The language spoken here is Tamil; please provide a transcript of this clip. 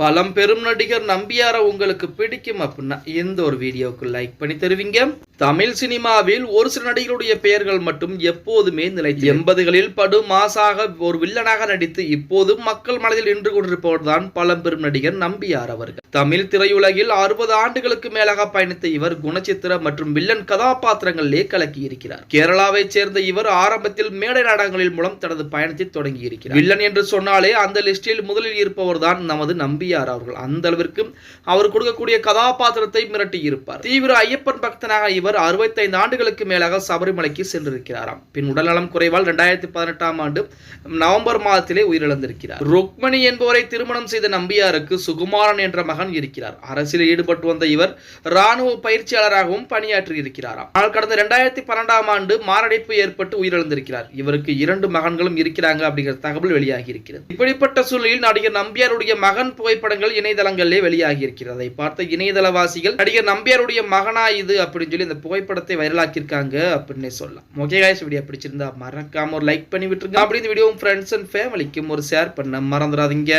பலம் பெரும் நடிகர் நம்பியார உங்களுக்கு பிடிக்கும் அப்படின்னா எந்த ஒரு வீடியோவுக்கு லைக் பண்ணி தருவீங்க. தமிழ் சினிமாவில் ஒரு சில நடிகருடைய பெயர்கள் மட்டும் எப்போதுமே நிலை எண்பதுகளில் படு மாசாக ஒரு வில்லனாக நடித்து இப்போதும் மக்கள் மனதில் நின்று கொண்டிருப்பவர் தான் பலம் பெரும் நடிகர் நம்பியார் அவர்கள். தமிழ் திரையுலகில் அறுபது ஆண்டுகளுக்கு மேலாக பயணித்த இவர் குணச்சித்திர மற்றும் வில்லன் கதாபாத்திரங்களிலே கலக்கி இருக்கிறார் கேரளாவைச் சேர்ந்த இவர் ஆரம்பத்தில் மேடை நாடகங்களில் மூலம் தனது பயணத்தை தொடங்கி இருக்கிறார் வில்லன் என்று சொன்னாலே அந்த லிஸ்டில் முதலில் இருப்பவர் தான் நமது நம்பியார் அவர்கள். அந்த அளவிற்கு அவர் கொடுக்கக்கூடிய கதாபாத்திரத்தை மிரட்டி இருப்பார் தீவிர ஐயப்பன் பக்தனாக இவர் அறுபத்தைந்து ஆண்டுகளுக்கு மேலாக சபரிமலைக்கு சென்றிருக்கிறாராம். பின் உடல்நலம் குறைவால் இரண்டாயிரத்தி பதினெட்டாம் ஆண்டு நவம்பர் மாதத்திலே உயிரிழந்திருக்கிறார். ருக்மணி என்பவரை திருமணம் செய்த நம்பியாருக்கு சுகுமாரன் என்ற மகன் இருக்கிறார். அரசியலில் ஈடுபட்டு வந்த இவர் ராணுவ பயிற்சியாளராகவும் பணியாற்றி இருக்கிறாராம். ஆனால் கடந்த இரண்டாயிரத்தி பன்னெண்டாம் ஆண்டு மாரடைப்பு ஏற்பட்டு உயிரிழந்திருக்கிறார். இவருக்கு இரண்டு மகன்களும் இருக்கிறாங்க அப்படிங்கிற தகவல் வெளியாகி இருக்கிறது. இப்படிப்பட்ட சூழ்நிலையில் நடிகர் நம்பியாருடைய மகன் புகைப்படங்கள் இணையதளங்களிலே வெளியாகி இருக்கிறது. அதை பார்த்த இணையதளவாசிகள் நடிகர் நம்பியாருடைய மகனா இது? அப்படின்னு சொல்லி இந்த புகைப்படத்தை வைரலாக்கியிருக்காங்க அப்படின்னே சொல்லலாம். ஓகே காய்ஸ் வீடியோ பிடிச்சிருந்தா மறக்காம ஒரு லைக் பண்ணி விட்டுருங்க. அப்படி இந்த வீடியோ ஃப்ரெண்ட்ஸ் அண்ட் ஃபேமிலிக்கும் ஒரு ஷேர் பண்ண மறந்துடாதீங்க.